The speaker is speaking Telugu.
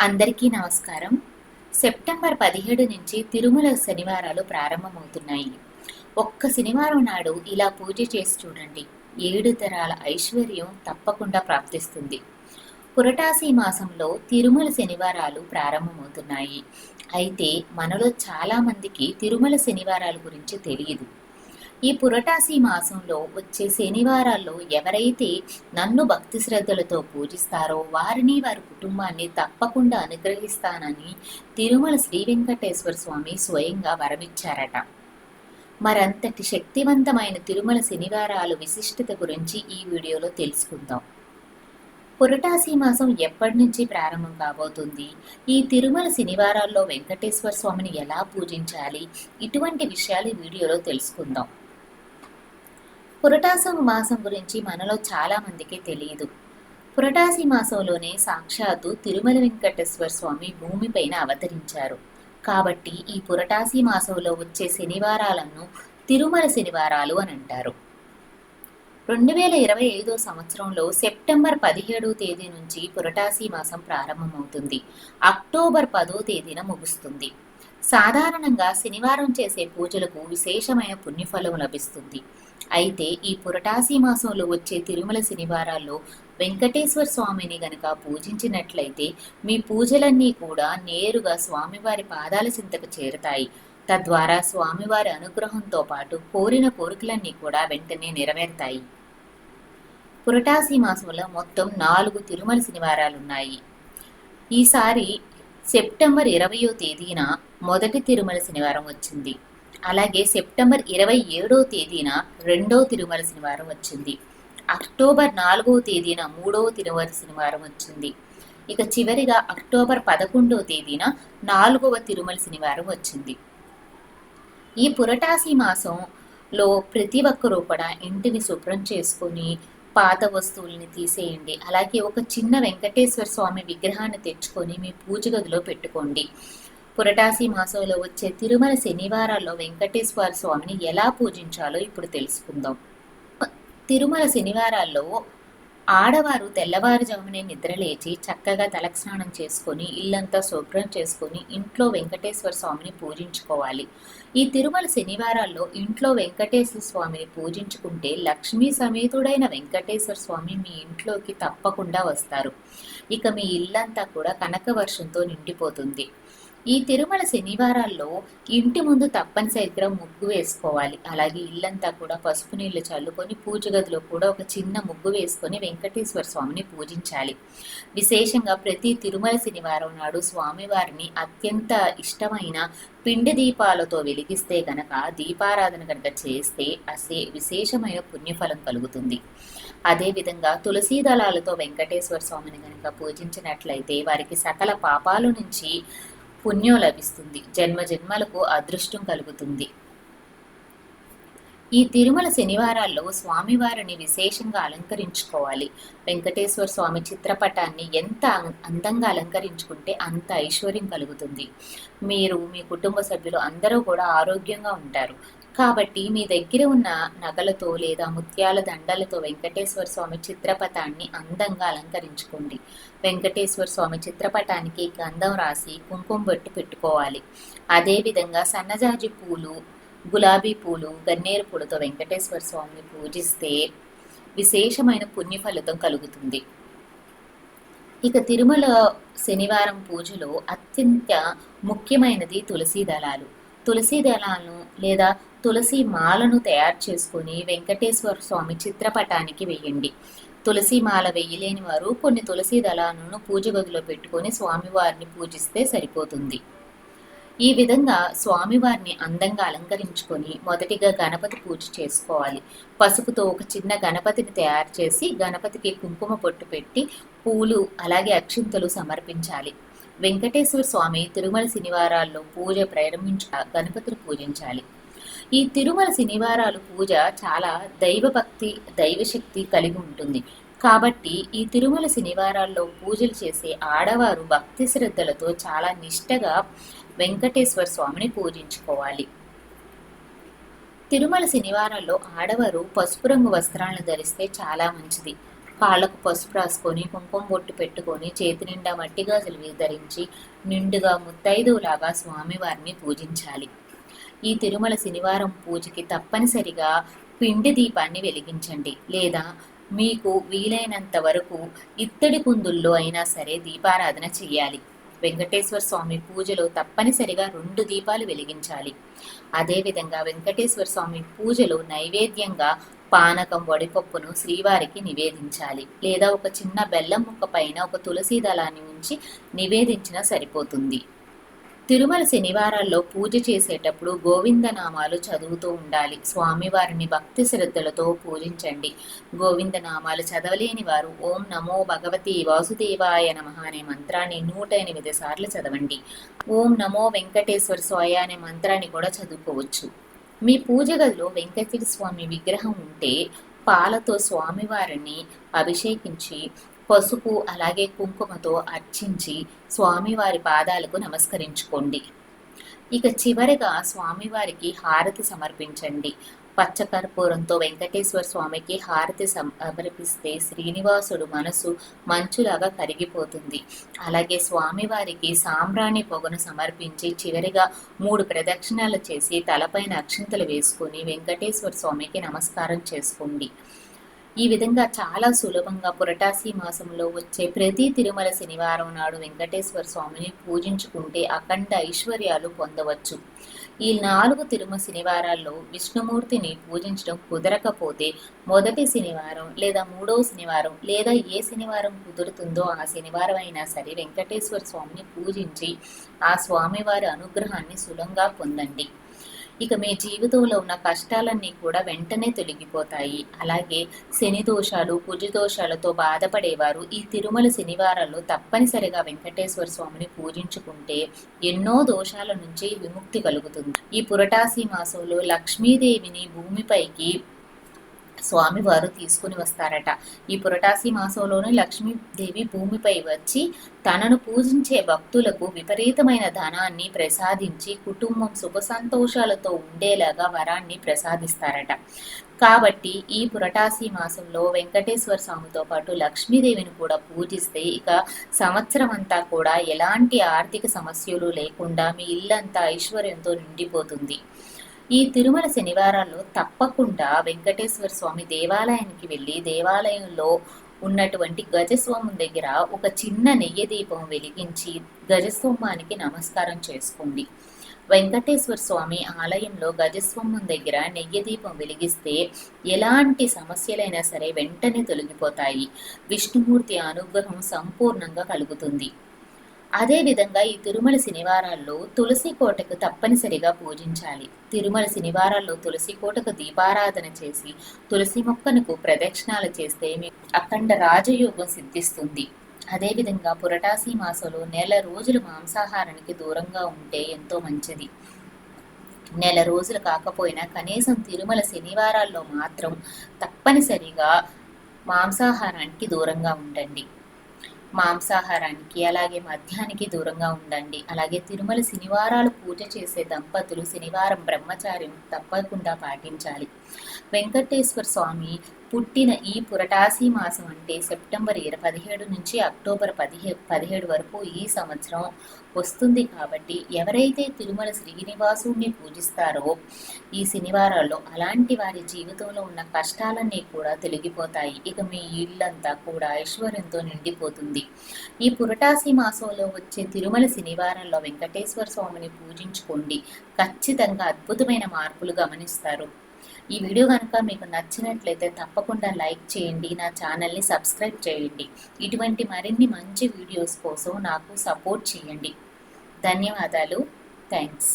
అందరికీ నమస్కారం. సెప్టెంబర్ పదిహేడు నుంచి తిరుమల శనివారాలు ప్రారంభమవుతున్నాయి. ఒక్క శనివారం నాడు ఇలా పూజ చేసి చూడండి. ఏడు తరాల ఐశ్వర్యం తప్పకుండా ప్రాప్తిస్తుంది. పురటాసి మాసంలో తిరుమల శనివారాలు ప్రారంభమవుతున్నాయి. అయితే మనలో చాలామందికి తిరుమల శనివారాల గురించి తెలియదు. ఈ పురటాసి మాసంలో వచ్చే శనివారాల్లో ఎవరైతే నన్ను భక్తి శ్రద్ధలతో పూజిస్తారో వారిని వారి కుటుంబాన్ని తప్పకుండా అనుగ్రహిస్తానని తిరుమల శ్రీ వెంకటేశ్వర స్వామి స్వయంగా వరమిచ్చారట. మరంతటి శక్తివంతమైన తిరుమల శనివారాలు విశిష్టత గురించి ఈ వీడియోలో తెలుసుకుందాం. పురటాసి మాసం ఎప్పటి నుంచి ప్రారంభం కాబోతుంది? ఈ తిరుమల శనివారాల్లో వెంకటేశ్వర స్వామిని ఎలా పూజించాలి? ఇటువంటి విషయాలు వీడియోలో తెలుసుకుందాం. పురటాసి మాసం గురించి మనలో చాలా మందికి తెలియదు పురటాసి మాసంలోనే సాక్షాత్తు తిరుమల వెంకటేశ్వర స్వామి భూమిపైన అవతరించారు. కాబట్టి ఈ పురటాసి మాసంలో వచ్చే శనివారాలను తిరుమల శనివారాలు అని అంటారు. రెండు వేల ఇరవై ఐదో సంవత్సరంలో సెప్టెంబర్ పదిహేడో తేదీ నుంచి పురటాసి మాసం ప్రారంభమవుతుంది. అక్టోబర్ పదో తేదీన ముగుస్తుంది. సాధారణంగా శనివారం చేసే పూజలకు విశేషమైన పుణ్యఫలం లభిస్తుంది. అయితే ఈ పురటాసి మాసంలో వచ్చే తిరుమల శనివారాల్లో వెంకటేశ్వర స్వామిని గనక పూజించినట్లయితే మీ పూజలన్నీ కూడా నేరుగా స్వామివారి పాదాల చింతకు చేరుతాయి. తద్వారా స్వామివారి అనుగ్రహంతో పాటు కోరిన కోరికలన్నీ కూడా వెంటనే నెరవేరుతాయి. పురటాసి మాసంలో మొత్తం నాలుగు తిరుమల శనివారాలున్నాయి. ఈసారి సెప్టెంబర్ ఇరవయో తేదీన మొదటి తిరుమల శనివారం వచ్చింది. అలాగే సెప్టెంబర్ ఇరవై ఏడో తేదీన రెండో తిరుమల శనివారం వచ్చింది. అక్టోబర్ నాలుగవ తేదీన మూడవ తిరుమల శనివారం వచ్చింది. ఇక చివరిగా అక్టోబర్ పదకొండవ తేదీన నాలుగవ తిరుమల శనివారం వచ్చింది. ఈ పురటాసి మాసంలో ప్రతి ఒక్కరూ కూడా ఇంటిని శుభ్రం చేసుకొని పాత వస్తువుల్ని తీసేయండి. అలాగే ఒక చిన్న వెంకటేశ్వర స్వామి విగ్రహాన్ని తెచ్చుకొని మీ పూజ గదిలో పెట్టుకోండి. పురటాసి మాసంలో వచ్చే తిరుమల శనివారాల్లో వెంకటేశ్వర స్వామిని ఎలా పూజించాలో ఇప్పుడు తెలుసుకుందాం. తిరుమల శనివారాల్లో ఆడవారు తెల్లవారుజామునే నిద్రలేచి చక్కగా తలస్నానం చేసుకొని ఇల్లంతా శుభ్రం చేసుకొని ఇంట్లో వెంకటేశ్వర స్వామిని పూజించుకోవాలి. ఈ తిరుమల శనివారాల్లో ఇంట్లో వెంకటేశ్వర స్వామిని పూజించుకుంటే లక్ష్మీ సమేతుడైన వెంకటేశ్వర స్వామి మీ ఇంట్లోకి తప్పకుండా వస్తారు. ఇక మీ ఇల్లంతా కూడా కనక వర్షంతో నిండిపోతుంది. ఈ తిరుమల శనివారాల్లో ఇంటి ముందు తప్పనిసరిగా ముగ్గు వేసుకోవాలి. అలాగే ఇల్లంతా కూడా పసుపు నీళ్ళు చల్లుకొని పూజ గదిలో కూడా ఒక చిన్న ముగ్గు వేసుకొని వెంకటేశ్వర స్వామిని పూజించాలి. విశేషంగా ప్రతి తిరుమల శనివారం నాడు స్వామివారిని అత్యంత ఇష్టమైన పిండి దీపాలతో వెలిగిస్తే గనక దీపారాధన కనుక చేస్తే అసే విశేషమైన పుణ్యఫలం కలుగుతుంది. అదేవిధంగా తులసీ దళాలతో వెంకటేశ్వర స్వామిని కనుక పూజించినట్లయితే వారికి సకల పాపాలు నుంచి పుణ్యం లభిస్తుంది. జన్మ జన్మలకు అదృష్టం కలుగుతుంది. ఈ తిరుమల శనివారాల్లో స్వామివారిని విశేషంగా అలంకరించుకోవాలి. వెంకటేశ్వర స్వామి చిత్రపటాన్ని ఎంత అందంగా అలంకరించుకుంటే అంత ఐశ్వర్యం కలుగుతుంది. మీరు మీ కుటుంబ సభ్యులు అందరూ కూడా ఆరోగ్యంగా ఉంటారు. కాబట్టి మీ దగ్గర ఉన్న నగలతో లేదా ముత్యాల దండలతో వెంకటేశ్వర స్వామి చిత్రపటాన్ని అందంగా అలంకరించుకోండి. వెంకటేశ్వర స్వామి చిత్రపటానికి గంధం రాసి కుంకుమ బొట్టు పెట్టుకోవాలి. అదేవిధంగా సన్నజాజి పూలు గులాబీ పూలు గన్నేరు పూలతో వెంకటేశ్వర స్వామిని పూజిస్తే విశేషమైన పుణ్య ఫలితం కలుగుతుంది. ఇక తిరుమల శనివారం పూజలో అత్యంత ముఖ్యమైనది తులసీ దళాలు. తులసీ దళాలను లేదా తులసి మాలను తయారు చేసుకొని వెంకటేశ్వర స్వామి చిత్రపటానికి వేయండి. తులసి మాల వేయలేని వారు కొన్ని తులసి దళాలను పూజ గదిలో పెట్టుకొని స్వామివారిని పూజిస్తే సరిపోతుంది. ఈ విధంగా స్వామివారిని అందంగా అలంకరించుకొని మొదటిగా గణపతి పూజ చేసుకోవాలి. పసుపుతో ఒక చిన్న గణపతిని తయారు చేసి గణపతికి కుంకుమ పొట్టు పెట్టి పూలు అలాగే అక్షింతలు సమర్పించాలి. వెంకటేశ్వర స్వామి తిరుమల శనివారాల్లో పూజ ప్రారంభించ గణపతిని పూజించాలి. ఈ తిరుమల శనివారాలు పూజ చాలా దైవభక్తి దైవశక్తి కలిగి ఉంటుంది. కాబట్టి ఈ తిరుమల శనివారాల్లో పూజలు చేసే ఆడవారు భక్తి శ్రద్ధలతో చాలా నిష్టగా వెంకటేశ్వర స్వామిని పూజించుకోవాలి. తిరుమల శనివారంలో ఆడవారు పసుపు రంగు వస్త్రాలను ధరిస్తే చాలా మంచిది. కాళ్ళకు పసుపు రాసుకొని కుంకుమ బొట్టు పెట్టుకొని చేతి నిండా మట్టి గాజులు ధరించి నిండుగా ముత్తైదువులాగా స్వామివారిని పూజించాలి. ఈ తిరుమల శనివారం పూజకి తప్పనిసరిగా పిండి దీపాన్ని వెలిగించండి. లేదా మీకు వీలైనంత వరకు ఇత్తడి కుందుల్లో అయినా సరే దీపారాధన చేయాలి. వెంకటేశ్వర స్వామి పూజలో తప్పనిసరిగా రెండు దీపాలు వెలిగించాలి. అదేవిధంగా వెంకటేశ్వర స్వామి పూజలో నైవేద్యంగా పానకం వడిపప్పును శ్రీవారికి నివేదించాలి. లేదా ఒక చిన్న బెల్లం ముక్క పైన ఒక తులసి దళాన్ని ఉంచి నివేదించినా సరిపోతుంది. తిరుమల శనివారాల్లో పూజ చేసేటప్పుడు గోవిందనామాలు చదువుతూ ఉండాలి. స్వామివారిని భక్తి శ్రద్ధలతో పూజించండి. గోవిందనామాలు చదవలేని వారు ఓం నమో భగవతి వాసుదేవాయ నమ అనే మంత్రాన్ని నూట ఎనిమిది సార్లు చదవండి. ఓం నమో వెంకటేశ్వర స్వాయ అనే మంత్రాన్ని కూడా చదువుకోవచ్చు. మీ పూజ గదిలో వెంకటేశ్వర స్వామి విగ్రహం ఉంటే పాలతో స్వామివారిని అభిషేకించి పసుపు అలాగే కుంకుమతో అర్చించి స్వామివారి పాదాలకు నమస్కరించుకోండి. ఇక చివరిగా స్వామివారికి హారతి సమర్పించండి. పచ్చకర్పూరంతో వెంకటేశ్వర స్వామికి హారతి సమర్పిస్తే శ్రీనివాసుడు మనసు మంచులాగా కరిగిపోతుంది. అలాగే స్వామివారికి సాంబ్రాణి పొగను సమర్పించి చివరిగా మూడు ప్రదక్షిణాలు చేసి తలపైన అక్షింతలు వేసుకుని వెంకటేశ్వర స్వామికి నమస్కారం చేసుకోండి. ఈ విధంగా చాలా సులభంగా పురటాసి మాసంలో వచ్చే ప్రతి తిరుమల శనివారం నాడు వెంకటేశ్వర స్వామిని పూజించుకుంటే అఖండ ఐశ్వర్యాలు పొందవచ్చు. ఈ నాలుగు తిరుమ శనివారాల్లో విష్ణుమూర్తిని పూజించడం కుదరకపోతే మొదటి శనివారం లేదా మూడవ శనివారం లేదా ఏ శనివారం కుదురుతుందో ఆ శనివారం అయినా సరే వెంకటేశ్వర స్వామిని పూజించి ఆ స్వామివారి అనుగ్రహాన్ని సులంగా పొందండి. ఇక మీ జీవితంలో ఉన్న కష్టాలన్నీ కూడా వెంటనే తొలగిపోతాయి. అలాగే శని దోషాలు కుజ దోషాలతో బాధపడేవారు ఈ తిరుమల శనివారాల్లో తప్పనిసరిగా వెంకటేశ్వర స్వామిని పూజించుకుంటే ఎన్నో దోషాల నుంచి విముక్తి కలుగుతుంది. ఈ పురటాసి మాసంలో లక్ష్మీదేవిని భూమిపైకి స్వామివారు తీసుకుని వస్తారట. ఈ పురటాసి మాసంలోనే లక్ష్మీదేవి భూమిపై వచ్చి తనను పూజించే భక్తులకు విపరీతమైన ధనాన్ని ప్రసాదించి కుటుంబం సుఖ సంతోషాలతో ఉండేలాగా వరాన్ని ప్రసాదిస్తారట. కాబట్టి ఈ పురటాసి మాసంలో వెంకటేశ్వర స్వామితో పాటు లక్ష్మీదేవిని కూడా పూజిస్తే ఇక సంవత్సరం అంతా కూడా ఎలాంటి ఆర్థిక సమస్యలు లేకుండా మీ ఇల్లంతా ఐశ్వర్యంతో నిండిపోతుంది. ఈ తిరుమల శనివారాల్లో తప్పకుండా వెంకటేశ్వర స్వామి దేవాలయానికి వెళ్ళి దేవాలయంలో ఉన్నటువంటి గజస్వామి దగ్గర ఒక చిన్న నెయ్యి దీపం వెలిగించి గజస్వామానికి నమస్కారం చేసుకోండి. వెంకటేశ్వర స్వామి ఆలయంలో గజస్వామం దగ్గర నెయ్యి దీపం వెలిగిస్తే ఎలాంటి సమస్యలైనా సరే వెంటనే తొలగిపోతాయి. విష్ణుమూర్తి అనుగ్రహం సంపూర్ణంగా కలుగుతుంది. అదేవిధంగా ఈ తిరుమల శనివారాల్లో తులసి కోటకు తప్పనిసరిగా పూజించాలి. తిరుమల శనివారాల్లో తులసి కోటకు దీపారాధన చేసి తులసి మొక్కనకు ప్రదక్షిణాలు చేస్తే అఖండ రాజయోగం సిద్ధిస్తుంది. అదేవిధంగా పురటాసి మాసంలో నెల రోజులు మాంసాహారానికి దూరంగా ఉంటే ఎంతో మంచిది. నెల రోజులు కాకపోయినా కనీసం తిరుమల శనివారాల్లో మాత్రం తప్పనిసరిగా మాంసాహారానికి దూరంగా ఉండండి. మాంసాహారానికి అలాగే మద్యానికి దూరంగా ఉండండి. అలాగే తిరుమల శనివారాలు పూజ చేసే దంపతులు శనివారం బ్రహ్మచార్యం తప్పకుండా పాటించాలి. వెంకటేశ్వర స్వామి పుట్టిన ఈ పురటాసి మాసం అంటే సెప్టెంబర్ ఇరవై పదిహేడు నుంచి అక్టోబర్ పదిహే పదిహేడు వరకు ఈ సంవత్సరం వస్తుంది కాబట్టి ఎవరైతే తిరుమల శ్రీనివాసుని పూజిస్తారో ఈ శనివారాల్లో అలాంటి వారి జీవితంలో ఉన్న కష్టాలన్నీ కూడా తొలగిపోతాయి. ఇక మీ ఇల్లంతా కూడా ఐశ్వర్యంతో నిండిపోతుంది. ఈ పురటాసి మాసంలో వచ్చే తిరుమల శనివారంలో వెంకటేశ్వర స్వామిని పూజించుకోండి. ఖచ్చితంగా అద్భుతమైన మార్పులు గమనిస్తారు. ఈ వీడియో కనుక మీకు నచ్చినట్లయితే తప్పకుండా లైక్ చేయండి నా ఛానల్ని సబ్స్క్రైబ్ చేయండి. ఇటువంటి మరిన్ని మంచి వీడియోస్ కోసం నాకు సపోర్ట్ చేయండి. ధన్యవాదాలు. థ్యాంక్స్